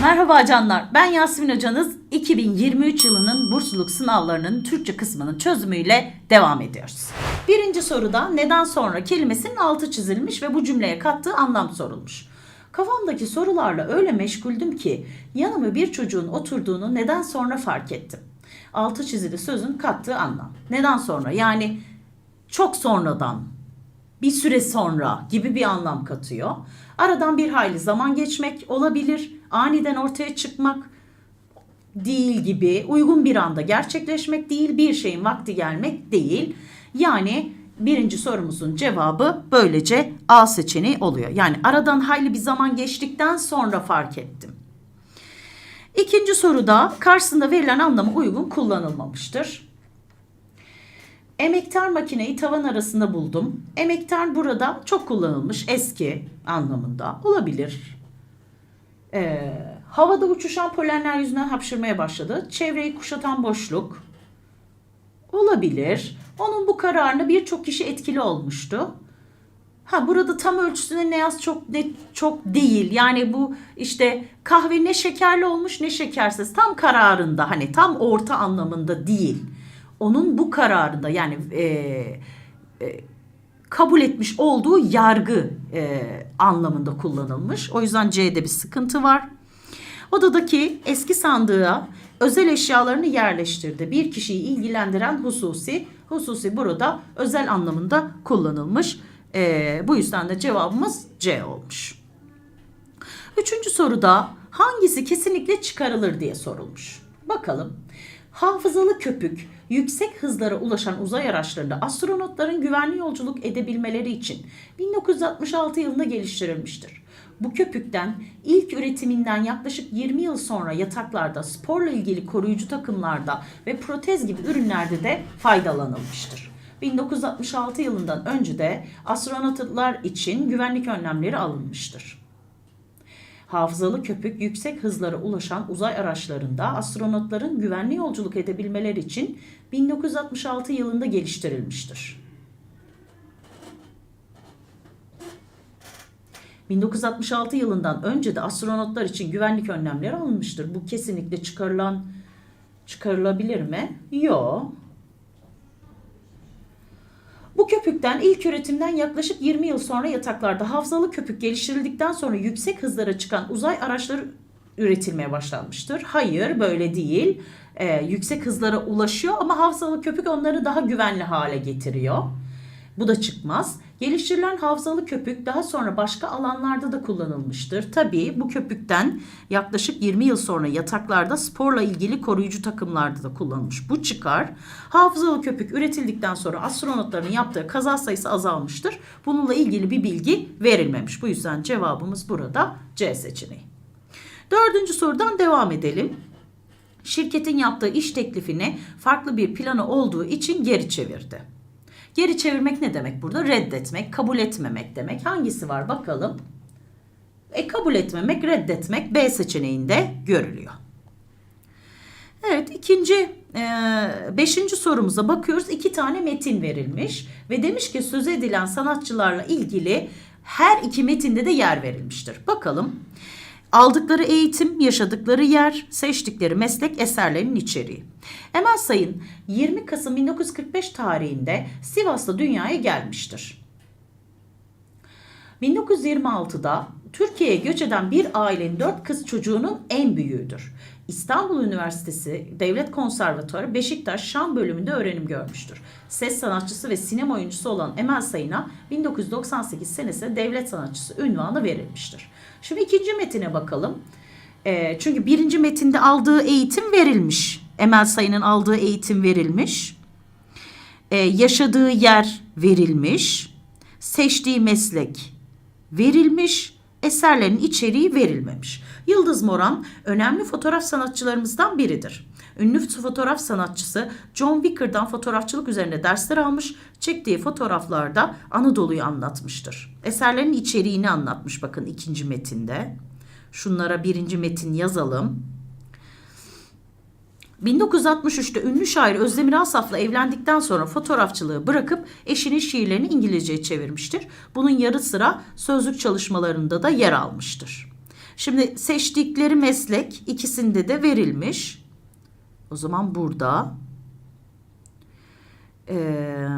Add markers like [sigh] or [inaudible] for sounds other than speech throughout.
Merhaba canlar. Ben Yasemin Hocanız. 2023 yılının bursluluk sınavlarının Türkçe kısmının çözümüyle devam ediyoruz. Birinci soruda neden sonra kelimesinin altı çizilmiş ve bu cümleye kattığı anlam sorulmuş. Kafamdaki sorularla öyle meşguldüm ki yanıma bir çocuğun oturduğunu neden sonra fark ettim. Altı çizili sözün kattığı anlam. Neden sonra? Yani çok sonradan, bir süre sonra gibi bir anlam katıyor. Aradan bir hayli zaman geçmek olabilir, aniden ortaya çıkmak değil gibi, uygun bir anda gerçekleşmek değil, bir şeyin vakti gelmek değil. Yani birinci sorumuzun cevabı böylece A seçeneği oluyor. Yani aradan hayli bir zaman geçtikten sonra fark ettim. İkinci soruda karşısında verilen anlamı uygun kullanılmamıştır. Emektar makineyi tavan arasında buldum. Emektar burada çok kullanılmış eski anlamında olabilir. Ee, havada uçuşan polenler yüzünden hapşırmaya başladı. Çevreyi kuşatan boşluk olabilir. Onun bu kararına birçok kişi etkili olmuştu. Ha burada tam ölçüsüne ne yaz çok ne çok değil. Yani bu işte kahve ne şekerli olmuş ne şekersiz. Tam kararında hani tam orta anlamında değil. Onun bu kararında yani e, e, kabul etmiş olduğu yargı e, anlamında kullanılmış. O yüzden C'de bir sıkıntı var. Odadaki eski sandığa özel eşyalarını yerleştirdi. Bir kişiyi ilgilendiren hususi, hususi burada özel anlamında kullanılmış. Ee, bu yüzden de cevabımız C olmuş. Üçüncü soruda hangisi kesinlikle çıkarılır diye sorulmuş. Bakalım. Hafızalı köpük yüksek hızlara ulaşan uzay araçlarında astronotların güvenli yolculuk edebilmeleri için 1966 yılında geliştirilmiştir. Bu köpükten ilk üretiminden yaklaşık 20 yıl sonra yataklarda, sporla ilgili koruyucu takımlarda ve protez gibi ürünlerde de faydalanılmıştır. 1966 yılından önce de astronotlar için güvenlik önlemleri alınmıştır. Hafızalı köpük yüksek hızlara ulaşan uzay araçlarında astronotların güvenli yolculuk edebilmeleri için 1966 yılında geliştirilmiştir. 1966 yılından önce de astronotlar için güvenlik önlemleri alınmıştır. Bu kesinlikle çıkarılan çıkarılabilir mi? Yok. Bu köpükten ilk üretimden yaklaşık 20 yıl sonra yataklarda hafızalı köpük geliştirildikten sonra yüksek hızlara çıkan uzay araçları üretilmeye başlanmıştır. Hayır böyle değil. Ee, yüksek hızlara ulaşıyor ama hafızalı köpük onları daha güvenli hale getiriyor. Bu da çıkmaz. Geliştirilen hafızalı köpük daha sonra başka alanlarda da kullanılmıştır. Tabii bu köpükten yaklaşık 20 yıl sonra yataklarda sporla ilgili koruyucu takımlarda da kullanılmış. Bu çıkar. Hafızalı köpük üretildikten sonra astronotların yaptığı kaza sayısı azalmıştır. Bununla ilgili bir bilgi verilmemiş. Bu yüzden cevabımız burada C seçeneği. Dördüncü sorudan devam edelim. Şirketin yaptığı iş teklifini farklı bir planı olduğu için geri çevirdi. Geri çevirmek ne demek burada? Reddetmek, kabul etmemek demek. Hangisi var bakalım. E kabul etmemek, reddetmek B seçeneğinde görülüyor. Evet ikinci, e, beşinci sorumuza bakıyoruz. İki tane metin verilmiş ve demiş ki söz edilen sanatçılarla ilgili her iki metinde de yer verilmiştir. Bakalım. Aldıkları eğitim, yaşadıkları yer, seçtikleri meslek eserlerinin içeriği. Emel Sayın 20 Kasım 1945 tarihinde Sivas'ta dünyaya gelmiştir. 1926'da Türkiye'ye göç eden bir ailenin dört kız çocuğunun en büyüğüdür. İstanbul Üniversitesi Devlet Konservatuarı Beşiktaş Şan bölümünde öğrenim görmüştür. Ses sanatçısı ve sinema oyuncusu olan Emel Sayın'a 1998 senesinde devlet sanatçısı ünvanı verilmiştir. Şimdi ikinci metine bakalım. E, çünkü birinci metinde aldığı eğitim verilmiş. Emel Sayın'ın aldığı eğitim verilmiş. E, yaşadığı yer verilmiş. Seçtiği meslek verilmiş. Eserlerin içeriği verilmemiş. Yıldız Moran önemli fotoğraf sanatçılarımızdan biridir. Ünlü fotoğraf sanatçısı John Vicker'dan fotoğrafçılık üzerine dersler almış, çektiği fotoğraflarda Anadolu'yu anlatmıştır. Eserlerin içeriğini anlatmış bakın ikinci metinde. Şunlara birinci metin yazalım. 1963'te ünlü şair Özdemir Asaf'la evlendikten sonra fotoğrafçılığı bırakıp eşinin şiirlerini İngilizceye çevirmiştir. Bunun yarı sıra sözlük çalışmalarında da yer almıştır. Şimdi seçtikleri meslek ikisinde de verilmiş. O zaman burada eee,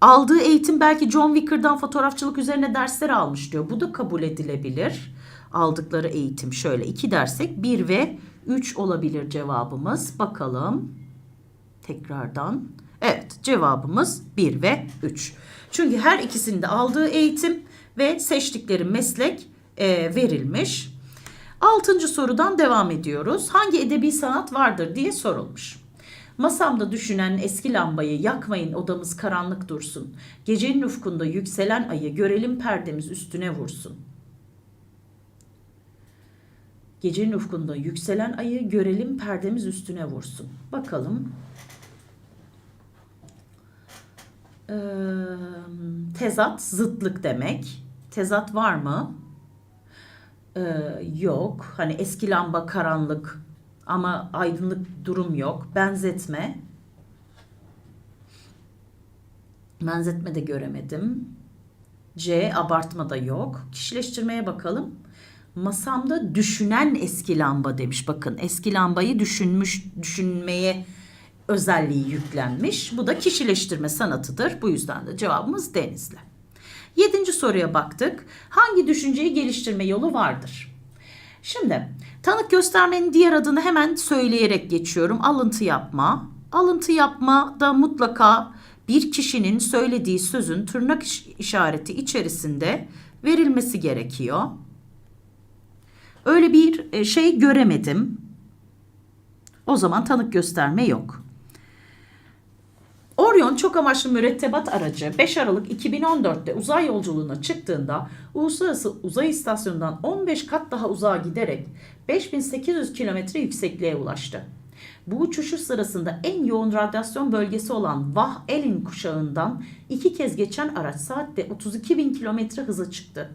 aldığı eğitim belki John Wicker'dan fotoğrafçılık üzerine dersler almış diyor. Bu da kabul edilebilir. Aldıkları eğitim şöyle iki dersek 1 ve 3 olabilir cevabımız. Bakalım tekrardan. Evet cevabımız 1 ve 3. Çünkü her ikisinde aldığı eğitim ve seçtikleri meslek e, verilmiş. Altıncı sorudan devam ediyoruz. Hangi edebi sanat vardır diye sorulmuş. Masamda düşünen eski lambayı yakmayın odamız karanlık dursun. Gecenin ufkunda yükselen ayı görelim perdemiz üstüne vursun. Gecenin ufkunda yükselen ayı görelim perdemiz üstüne vursun. Bakalım. Ee, tezat zıtlık demek. Tezat var mı? Ee, yok. Hani eski lamba karanlık ama aydınlık durum yok. Benzetme. Benzetme de göremedim. C abartma da yok. Kişileştirmeye bakalım. Masamda düşünen eski lamba demiş. Bakın eski lambayı düşünmüş, düşünmeye özelliği yüklenmiş. Bu da kişileştirme sanatıdır. Bu yüzden de cevabımız Denizli. Yedinci soruya baktık. Hangi düşünceyi geliştirme yolu vardır? Şimdi tanık göstermenin diğer adını hemen söyleyerek geçiyorum. Alıntı yapma. Alıntı yapma da mutlaka bir kişinin söylediği sözün tırnak iş- işareti içerisinde verilmesi gerekiyor. Öyle bir e, şey göremedim. O zaman tanık gösterme yok. Orion çok amaçlı mürettebat aracı 5 Aralık 2014'te uzay yolculuğuna çıktığında Uluslararası Uzay İstasyonu'ndan 15 kat daha uzağa giderek 5800 kilometre yüksekliğe ulaştı. Bu uçuşu sırasında en yoğun radyasyon bölgesi olan Vah Elin kuşağından iki kez geçen araç saatte 32 bin kilometre hıza çıktı.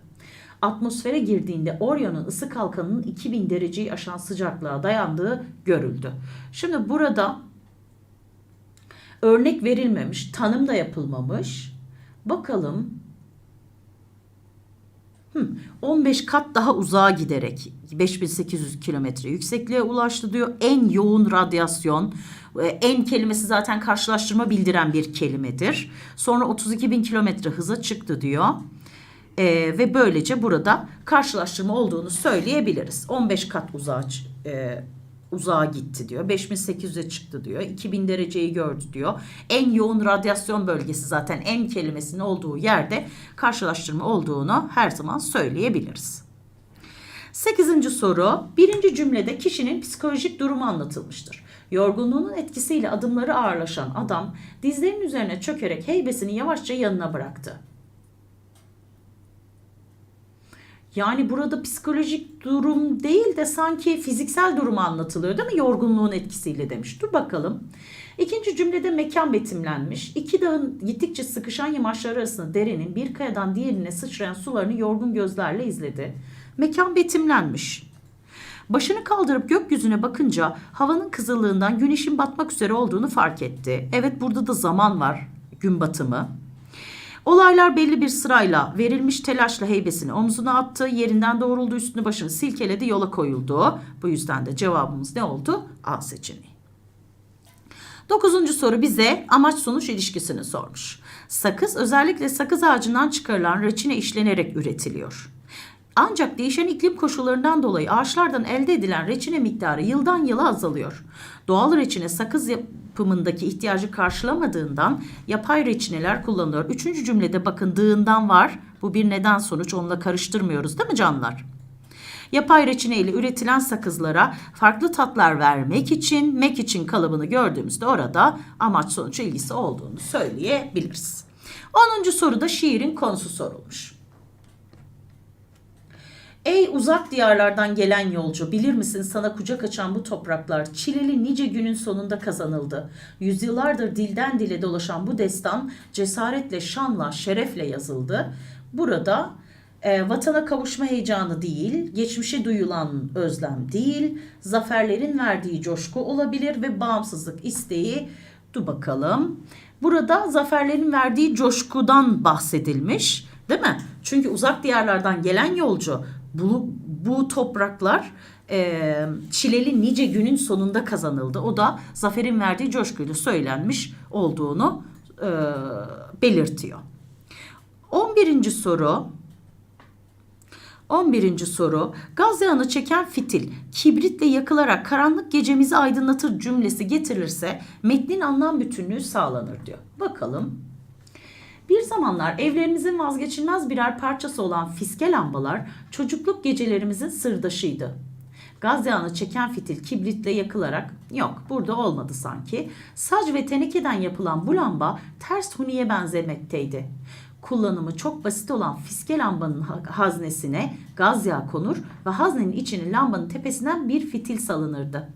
Atmosfere girdiğinde Orion'un ısı kalkanının 2000 dereceyi aşan sıcaklığa dayandığı görüldü. Şimdi burada örnek verilmemiş, tanım da yapılmamış. Bakalım. Hmm, 15 kat daha uzağa giderek 5800 kilometre yüksekliğe ulaştı diyor. En yoğun radyasyon, en kelimesi zaten karşılaştırma bildiren bir kelimedir. Sonra 32 bin kilometre hıza çıktı diyor. E, ve böylece burada karşılaştırma olduğunu söyleyebiliriz. 15 kat uzağa e, uzağa gitti diyor. 5800'e çıktı diyor. 2000 dereceyi gördü diyor. En yoğun radyasyon bölgesi zaten en kelimesinin olduğu yerde karşılaştırma olduğunu her zaman söyleyebiliriz. Sekizinci soru. Birinci cümlede kişinin psikolojik durumu anlatılmıştır. Yorgunluğunun etkisiyle adımları ağırlaşan adam dizlerinin üzerine çökerek heybesini yavaşça yanına bıraktı. Yani burada psikolojik durum değil de sanki fiziksel durum anlatılıyor değil mi? Yorgunluğun etkisiyle demiş. Dur bakalım. İkinci cümlede mekan betimlenmiş. İki dağın gittikçe sıkışan yamaçları arasında derenin bir kayadan diğerine sıçrayan sularını yorgun gözlerle izledi. Mekan betimlenmiş. Başını kaldırıp gökyüzüne bakınca havanın kızıllığından güneşin batmak üzere olduğunu fark etti. Evet burada da zaman var. Gün batımı. Olaylar belli bir sırayla verilmiş telaşla heybesini omzuna attı. Yerinden doğruldu üstünü başını silkeledi yola koyuldu. Bu yüzden de cevabımız ne oldu? A seçeneği. Dokuzuncu soru bize amaç sonuç ilişkisini sormuş. Sakız özellikle sakız ağacından çıkarılan reçine işlenerek üretiliyor. Ancak değişen iklim koşullarından dolayı ağaçlardan elde edilen reçine miktarı yıldan yıla azalıyor. Doğal reçine sakız yapımındaki ihtiyacı karşılamadığından yapay reçineler kullanılıyor. Üçüncü cümlede bakın dığından var. Bu bir neden sonuç onunla karıştırmıyoruz değil mi canlar? Yapay reçine ile üretilen sakızlara farklı tatlar vermek için, mek için kalıbını gördüğümüzde orada amaç sonuç ilgisi olduğunu söyleyebiliriz. 10. soruda şiirin konusu sorulmuş. Ey uzak diyarlardan gelen yolcu, bilir misin sana kucak açan bu topraklar çileli nice günün sonunda kazanıldı. Yüzyıllardır dilden dile dolaşan bu destan cesaretle, şanla, şerefle yazıldı. Burada e, vatana kavuşma heyecanı değil, geçmişe duyulan özlem değil, zaferlerin verdiği coşku olabilir ve bağımsızlık isteği. Dur bakalım. Burada zaferlerin verdiği coşkudan bahsedilmiş, değil mi? Çünkü uzak diyarlardan gelen yolcu Bu, bu topraklar e, çileli nice günün sonunda kazanıldı. O da zaferin verdiği coşkuyla söylenmiş olduğunu e, belirtiyor. 11. soru 11. soru gaz yağını çeken fitil kibritle yakılarak karanlık gecemizi aydınlatır cümlesi getirilirse metnin anlam bütünlüğü sağlanır diyor. Bakalım. Bir zamanlar evlerimizin vazgeçilmez birer parçası olan fiske lambalar çocukluk gecelerimizin sırdaşıydı. Gaz yağını çeken fitil kibritle yakılarak yok burada olmadı sanki. Sac ve tenekeden yapılan bu lamba ters huniye benzemekteydi. Kullanımı çok basit olan fiske lambanın ha- haznesine gaz yağı konur ve haznenin içine lambanın tepesinden bir fitil salınırdı.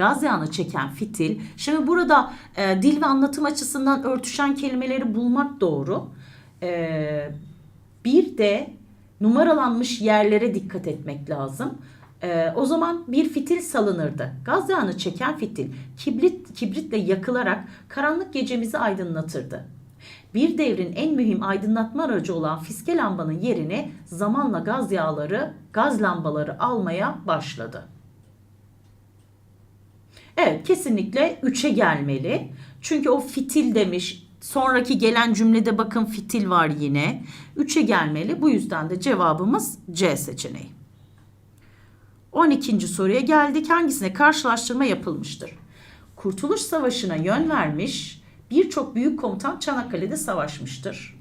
Gaz yağını çeken fitil. Şimdi burada e, dil ve anlatım açısından örtüşen kelimeleri bulmak doğru. E, bir de numaralanmış yerlere dikkat etmek lazım. Ee, o zaman bir fitil salınırdı. Gaz yağını çeken fitil kibrit, kibritle yakılarak karanlık gecemizi aydınlatırdı. Bir devrin en mühim aydınlatma aracı olan fiske lambanın yerini zamanla gaz yağları, gaz lambaları almaya başladı. Evet kesinlikle 3'e gelmeli. Çünkü o fitil demiş. Sonraki gelen cümlede bakın fitil var yine. 3'e gelmeli. Bu yüzden de cevabımız C seçeneği. 12. soruya geldik. Hangisine karşılaştırma yapılmıştır? Kurtuluş Savaşı'na yön vermiş birçok büyük komutan Çanakkale'de savaşmıştır.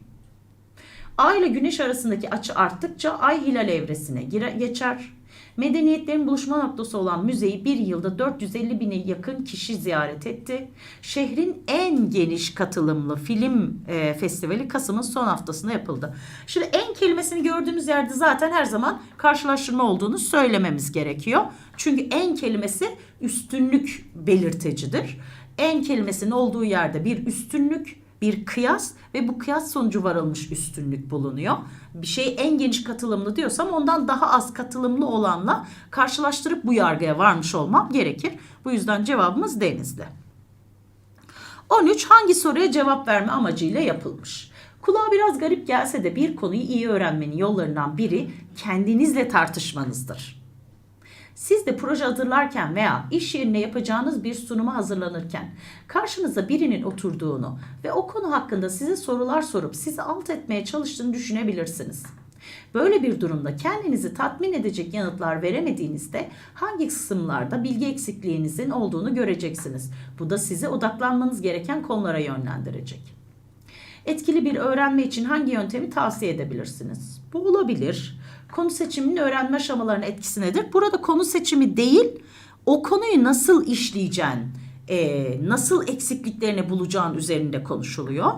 Ay ile Güneş arasındaki açı arttıkça Ay hilal evresine geçer. Medeniyetlerin buluşma noktası olan müzeyi bir yılda 450 bine yakın kişi ziyaret etti. Şehrin en geniş katılımlı film e, festivali Kasım'ın son haftasında yapıldı. Şimdi en kelimesini gördüğümüz yerde zaten her zaman karşılaştırma olduğunu söylememiz gerekiyor. Çünkü en kelimesi üstünlük belirtecidir. En kelimesinin olduğu yerde bir üstünlük, bir kıyas ve bu kıyas sonucu varılmış üstünlük bulunuyor. Bir şey en geniş katılımlı diyorsam ondan daha az katılımlı olanla karşılaştırıp bu yargıya varmış olmam gerekir. Bu yüzden cevabımız Denizli. 13 hangi soruya cevap verme amacıyla yapılmış? Kulağa biraz garip gelse de bir konuyu iyi öğrenmenin yollarından biri kendinizle tartışmanızdır. Siz de proje hazırlarken veya iş yerine yapacağınız bir sunuma hazırlanırken karşınıza birinin oturduğunu ve o konu hakkında size sorular sorup sizi alt etmeye çalıştığını düşünebilirsiniz. Böyle bir durumda kendinizi tatmin edecek yanıtlar veremediğinizde hangi kısımlarda bilgi eksikliğinizin olduğunu göreceksiniz. Bu da sizi odaklanmanız gereken konulara yönlendirecek. Etkili bir öğrenme için hangi yöntemi tavsiye edebilirsiniz? Bu olabilir. Konu seçiminin öğrenme aşamalarının etkisi nedir? Burada konu seçimi değil, o konuyu nasıl işleyeceğin, e, nasıl eksikliklerini bulacağın üzerinde konuşuluyor.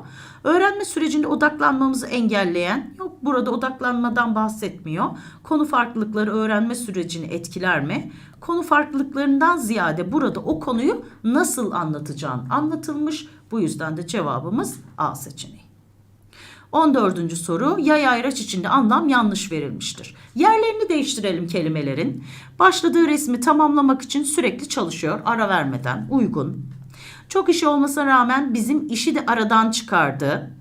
Öğrenme sürecinde odaklanmamızı engelleyen, yok burada odaklanmadan bahsetmiyor. Konu farklılıkları öğrenme sürecini etkiler mi? Konu farklılıklarından ziyade burada o konuyu nasıl anlatacağın anlatılmış. Bu yüzden de cevabımız A seçeneği. 14. soru yay ayraç içinde anlam yanlış verilmiştir. Yerlerini değiştirelim kelimelerin. Başladığı resmi tamamlamak için sürekli çalışıyor ara vermeden uygun. Çok işi olmasına rağmen bizim işi de aradan çıkardı.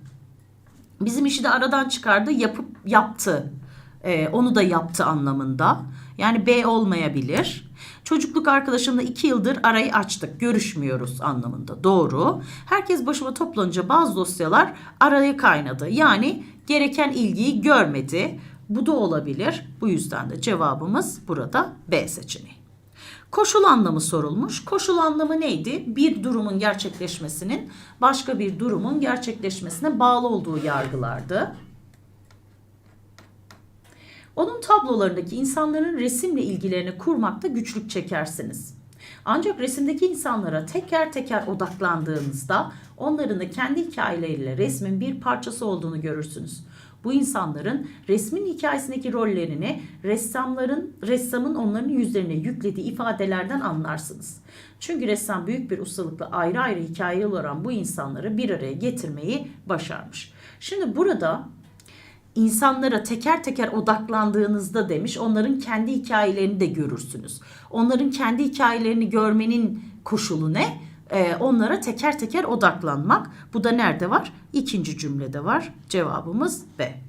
Bizim işi de aradan çıkardı yapıp yaptı. Ee, onu da yaptı anlamında. Yani B olmayabilir. Çocukluk arkadaşımla iki yıldır arayı açtık. Görüşmüyoruz anlamında. Doğru. Herkes başıma toplanınca bazı dosyalar araya kaynadı. Yani gereken ilgiyi görmedi. Bu da olabilir. Bu yüzden de cevabımız burada B seçeneği. Koşul anlamı sorulmuş. Koşul anlamı neydi? Bir durumun gerçekleşmesinin başka bir durumun gerçekleşmesine bağlı olduğu yargılardı. Onun tablolarındaki insanların resimle ilgilerini kurmakta güçlük çekersiniz. Ancak resimdeki insanlara teker teker odaklandığınızda onların da kendi hikayeleriyle resmin bir parçası olduğunu görürsünüz. Bu insanların resmin hikayesindeki rollerini ressamların ressamın onların yüzlerine yüklediği ifadelerden anlarsınız. Çünkü ressam büyük bir ustalıkla ayrı ayrı hikayeli olan bu insanları bir araya getirmeyi başarmış. Şimdi burada insanlara teker teker odaklandığınızda demiş onların kendi hikayelerini de görürsünüz. Onların kendi hikayelerini görmenin koşulu ne? Ee, onlara teker teker odaklanmak. Bu da nerede var? İkinci cümlede var. Cevabımız B.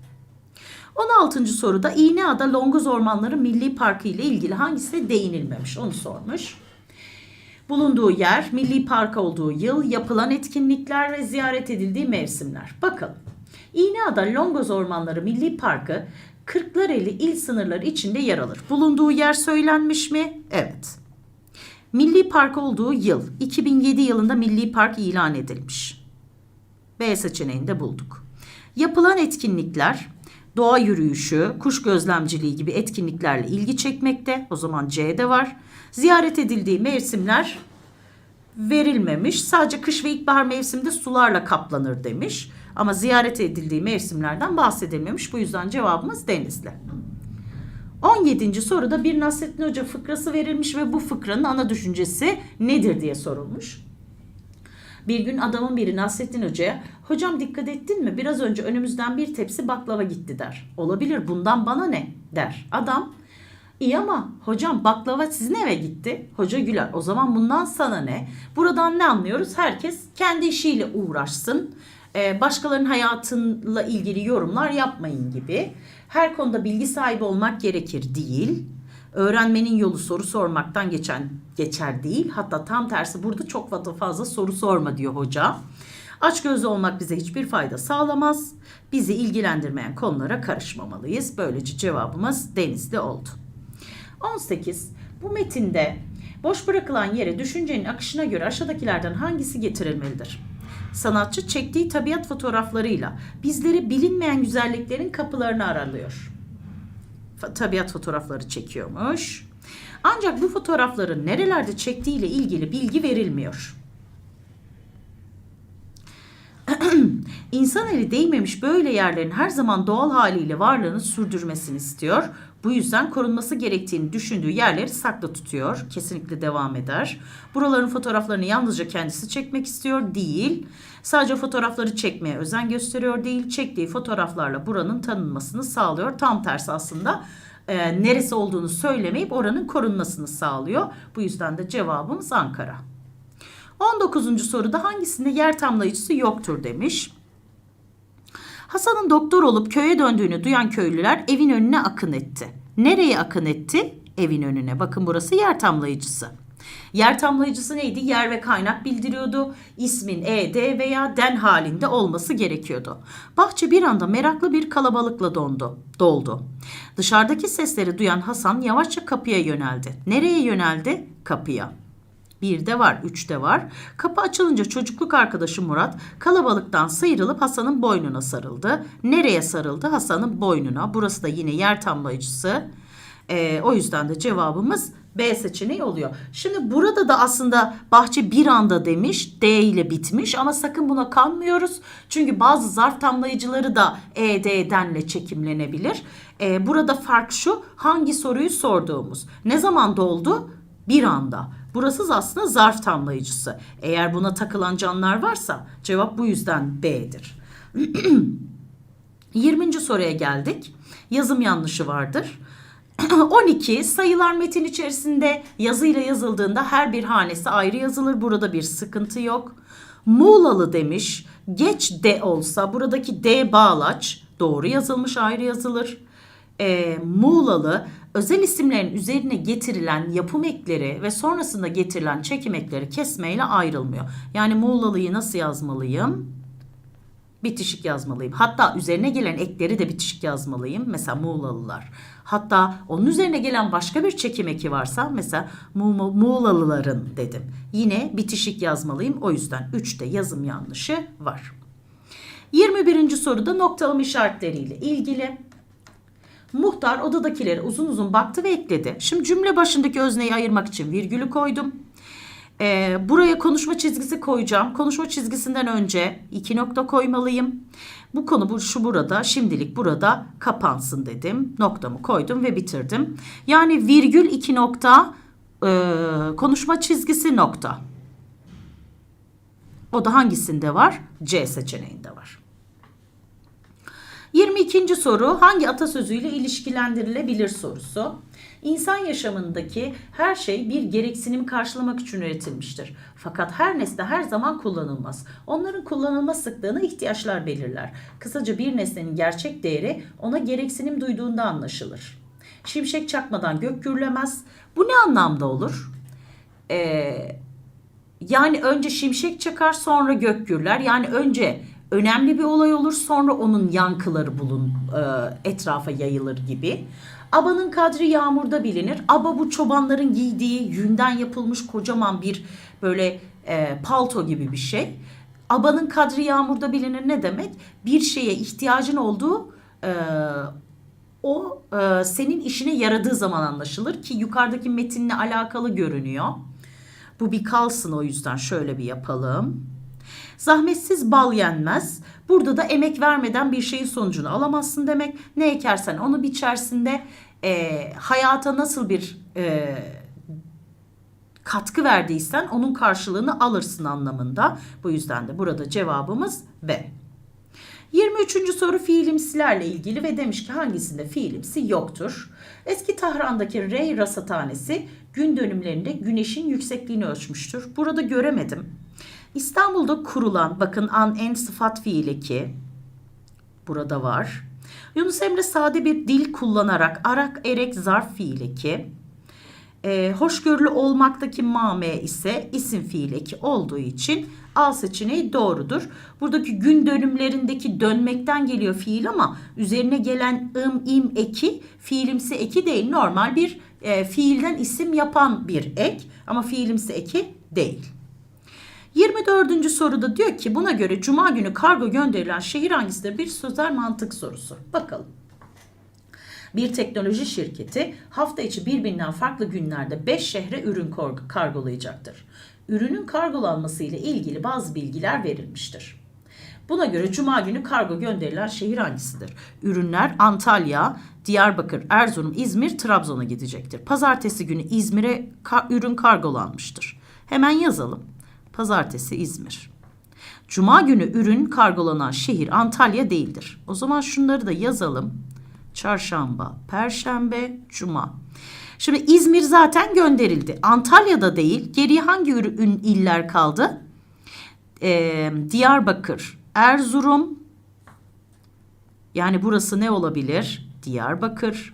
16. soruda İğneada Longoz Ormanları Milli Parkı ile ilgili hangisine değinilmemiş onu sormuş. Bulunduğu yer, milli park olduğu yıl, yapılan etkinlikler ve ziyaret edildiği mevsimler. Bakalım. İğneada Longoz Ormanları Milli Parkı Kırklareli il sınırları içinde yer alır. Bulunduğu yer söylenmiş mi? Evet. Milli Park olduğu yıl 2007 yılında Milli Park ilan edilmiş. B seçeneğinde bulduk. Yapılan etkinlikler doğa yürüyüşü, kuş gözlemciliği gibi etkinliklerle ilgi çekmekte. O zaman C'de var. Ziyaret edildiği mevsimler verilmemiş. Sadece kış ve ilkbahar mevsiminde sularla kaplanır demiş. Ama ziyaret edildiği mevsimlerden bahsedilmemiş. Bu yüzden cevabımız Denizli. 17. soruda bir Nasrettin Hoca fıkrası verilmiş ve bu fıkranın ana düşüncesi nedir diye sorulmuş. Bir gün adamın biri Nasrettin Hoca'ya hocam dikkat ettin mi biraz önce önümüzden bir tepsi baklava gitti der. Olabilir bundan bana ne der. Adam iyi ama hocam baklava sizin eve gitti. Hoca güler o zaman bundan sana ne? Buradan ne anlıyoruz? Herkes kendi işiyle uğraşsın. Ee, başkalarının hayatıyla ilgili yorumlar yapmayın gibi. Her konuda bilgi sahibi olmak gerekir değil. Öğrenmenin yolu soru sormaktan geçen geçer değil. Hatta tam tersi burada çok fazla soru sorma diyor hoca. Açgözlü olmak bize hiçbir fayda sağlamaz. Bizi ilgilendirmeyen konulara karışmamalıyız. Böylece cevabımız denizli oldu. 18. Bu metinde boş bırakılan yere düşüncenin akışına göre aşağıdakilerden hangisi getirilmelidir? Sanatçı çektiği tabiat fotoğraflarıyla bizleri bilinmeyen güzelliklerin kapılarını aralıyor. Tabiat fotoğrafları çekiyormuş. Ancak bu fotoğrafların nerelerde çektiğiyle ilgili bilgi verilmiyor. [clears throat] İnsan eli değmemiş böyle yerlerin her zaman doğal haliyle varlığını sürdürmesini istiyor. Bu yüzden korunması gerektiğini düşündüğü yerleri saklı tutuyor. Kesinlikle devam eder. Buraların fotoğraflarını yalnızca kendisi çekmek istiyor değil. Sadece fotoğrafları çekmeye özen gösteriyor değil. Çektiği fotoğraflarla buranın tanınmasını sağlıyor. Tam tersi aslında e, neresi olduğunu söylemeyip oranın korunmasını sağlıyor. Bu yüzden de cevabımız Ankara. 19. soruda hangisinde yer tamlayıcısı yoktur demiş. Hasan'ın doktor olup köye döndüğünü duyan köylüler evin önüne akın etti. Nereye akın etti? Evin önüne. Bakın burası yer tamlayıcısı. Yer tamlayıcısı neydi? Yer ve kaynak bildiriyordu. İsmin ed veya den halinde olması gerekiyordu. Bahçe bir anda meraklı bir kalabalıkla dondu, doldu. Dışarıdaki sesleri duyan Hasan yavaşça kapıya yöneldi. Nereye yöneldi? Kapıya. Bir de var, üç de var. Kapı açılınca çocukluk arkadaşı Murat kalabalıktan sıyrılıp Hasan'ın boynuna sarıldı. Nereye sarıldı? Hasan'ın boynuna. Burası da yine yer tamlayıcısı. Ee, o yüzden de cevabımız B seçeneği oluyor. Şimdi burada da aslında bahçe bir anda demiş D ile bitmiş ama sakın buna kanmıyoruz. Çünkü bazı zarf tamlayıcıları da E, D'denle çekimlenebilir. Ee, burada fark şu hangi soruyu sorduğumuz. Ne zaman doldu? Bir anda. Burası aslında zarf tamlayıcısı. Eğer buna takılan canlar varsa cevap bu yüzden B'dir. [clears throat] 20. soruya geldik. Yazım yanlışı vardır. [clears throat] 12 sayılar metin içerisinde yazıyla yazıldığında her bir hanesi ayrı yazılır. Burada bir sıkıntı yok. Muğlalı demiş. Geç de olsa buradaki D bağlaç doğru yazılmış ayrı yazılır. E, Muğlalı özel isimlerin üzerine getirilen yapım ekleri ve sonrasında getirilen çekim ekleri kesmeyle ayrılmıyor. Yani Muğlalı'yı nasıl yazmalıyım? Bitişik yazmalıyım. Hatta üzerine gelen ekleri de bitişik yazmalıyım. Mesela Muğlalılar. Hatta onun üzerine gelen başka bir çekim eki varsa mesela Mu Muğlalıların dedim. Yine bitişik yazmalıyım. O yüzden 3'te yazım yanlışı var. 21. soruda noktalama işaretleriyle ilgili. Muhtar odadakileri uzun uzun baktı ve ekledi. Şimdi cümle başındaki özneyi ayırmak için virgülü koydum. Ee, buraya konuşma çizgisi koyacağım. Konuşma çizgisinden önce iki nokta koymalıyım. Bu konu bu, şu burada şimdilik burada kapansın dedim. Noktamı koydum ve bitirdim. Yani virgül iki nokta e, konuşma çizgisi nokta. O da hangisinde var? C seçeneğinde var. 22. soru hangi atasözüyle ilişkilendirilebilir sorusu. İnsan yaşamındaki her şey bir gereksinim karşılamak için üretilmiştir. Fakat her nesne her zaman kullanılmaz. Onların kullanılma sıklığını ihtiyaçlar belirler. Kısaca bir nesnenin gerçek değeri ona gereksinim duyduğunda anlaşılır. Şimşek çakmadan gök gürlemez. Bu ne anlamda olur? Ee, yani önce şimşek çakar sonra gök gürler. Yani önce önemli bir olay olur sonra onun yankıları bulun e, etrafa yayılır gibi. Abanın kadri yağmurda bilinir. Aba bu çobanların giydiği yünden yapılmış kocaman bir böyle e, palto gibi bir şey. Abanın kadri yağmurda bilinir ne demek? Bir şeye ihtiyacın olduğu e, o e, senin işine yaradığı zaman anlaşılır ki yukarıdaki metinle alakalı görünüyor. Bu bir kalsın o yüzden şöyle bir yapalım. Zahmetsiz bal yenmez. Burada da emek vermeden bir şeyin sonucunu alamazsın demek. Ne ekersen onu biçersin de e, hayata nasıl bir e, katkı verdiysen onun karşılığını alırsın anlamında. Bu yüzden de burada cevabımız B. 23. soru fiilimsilerle ilgili ve demiş ki hangisinde fiilimsi yoktur. Eski Tahran'daki Rey rasathanesi gün dönümlerinde güneşin yüksekliğini ölçmüştür. Burada göremedim. İstanbul'da kurulan bakın an en sıfat fiili ki burada var. Yunus Emre sade bir dil kullanarak arak erek zarf fiili ki e, hoşgörülü olmaktaki mame ise isim fiil eki olduğu için A seçeneği doğrudur. Buradaki gün dönümlerindeki dönmekten geliyor fiil ama üzerine gelen ım im eki fiilimsi eki değil. Normal bir e, fiilden isim yapan bir ek ama fiilimsi eki değil. 24. soruda diyor ki buna göre cuma günü kargo gönderilen şehir hangisidir? Bir sözel mantık sorusu. Bakalım. Bir teknoloji şirketi hafta içi birbirinden farklı günlerde 5 şehre ürün kargolayacaktır. Ürünün kargolanması ile ilgili bazı bilgiler verilmiştir. Buna göre cuma günü kargo gönderilen şehir hangisidir? Ürünler Antalya, Diyarbakır, Erzurum, İzmir, Trabzon'a gidecektir. Pazartesi günü İzmir'e ka- ürün kargolanmıştır. Hemen yazalım. Pazartesi İzmir. Cuma günü ürün kargolanan şehir Antalya değildir. O zaman şunları da yazalım. Çarşamba, Perşembe, Cuma. Şimdi İzmir zaten gönderildi. Antalya'da değil. Geriye hangi ürün iller kaldı? Ee, Diyarbakır, Erzurum. Yani burası ne olabilir? Diyarbakır,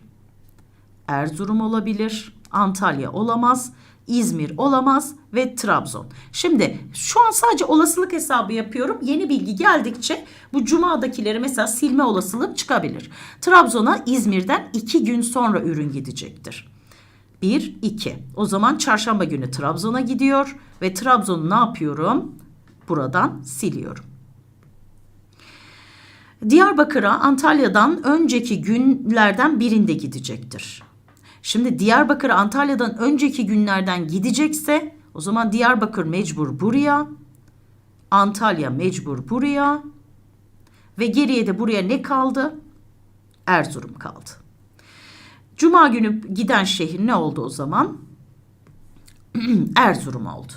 Erzurum olabilir, Antalya olamaz. İzmir olamaz ve Trabzon. Şimdi şu an sadece olasılık hesabı yapıyorum. Yeni bilgi geldikçe bu cumadakileri mesela silme olasılığı çıkabilir. Trabzon'a İzmir'den iki gün sonra ürün gidecektir. 1, 2. O zaman çarşamba günü Trabzon'a gidiyor ve Trabzon'u ne yapıyorum? Buradan siliyorum. Diyarbakır'a Antalya'dan önceki günlerden birinde gidecektir. Şimdi Diyarbakır Antalya'dan önceki günlerden gidecekse o zaman Diyarbakır mecbur buraya. Antalya mecbur buraya. Ve geriye de buraya ne kaldı? Erzurum kaldı. Cuma günü giden şehir ne oldu o zaman? [clears throat] Erzurum oldu.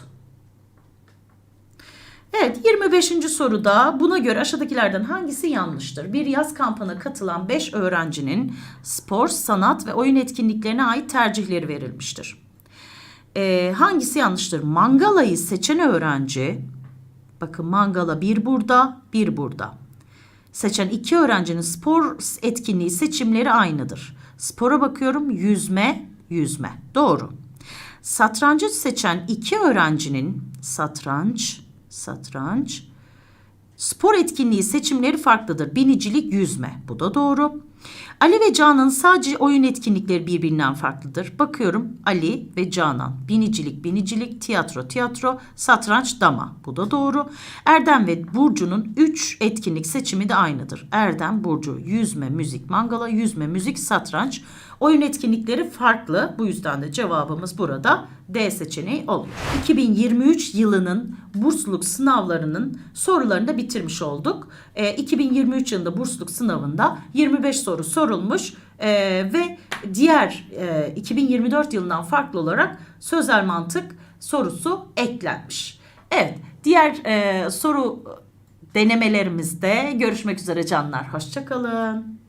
Evet 25. soruda buna göre aşağıdakilerden hangisi yanlıştır? Bir yaz kampına katılan 5 öğrencinin spor, sanat ve oyun etkinliklerine ait tercihleri verilmiştir. Ee, hangisi yanlıştır? Mangalayı seçen öğrenci, bakın mangala bir burada, bir burada. Seçen iki öğrencinin spor etkinliği seçimleri aynıdır. Spora bakıyorum yüzme, yüzme. Doğru. Satrancı seçen iki öğrencinin satranç, satranç. Spor etkinliği seçimleri farklıdır. Binicilik, yüzme. Bu da doğru. Ali ve Canan sadece oyun etkinlikleri birbirinden farklıdır. Bakıyorum Ali ve Canan. Binicilik, binicilik, tiyatro, tiyatro, satranç, dama. Bu da doğru. Erdem ve Burcu'nun 3 etkinlik seçimi de aynıdır. Erdem, Burcu, yüzme, müzik, mangala, yüzme, müzik, satranç. Oyun etkinlikleri farklı. Bu yüzden de cevabımız burada D seçeneği oluyor. 2023 yılının bursluluk sınavlarının sorularını da bitirmiş olduk. E, 2023 yılında bursluluk sınavında 25 soru sorulmuş e, ve diğer e, 2024 yılından farklı olarak sözel mantık sorusu eklenmiş. Evet diğer e, soru denemelerimizde görüşmek üzere canlar. Hoşçakalın.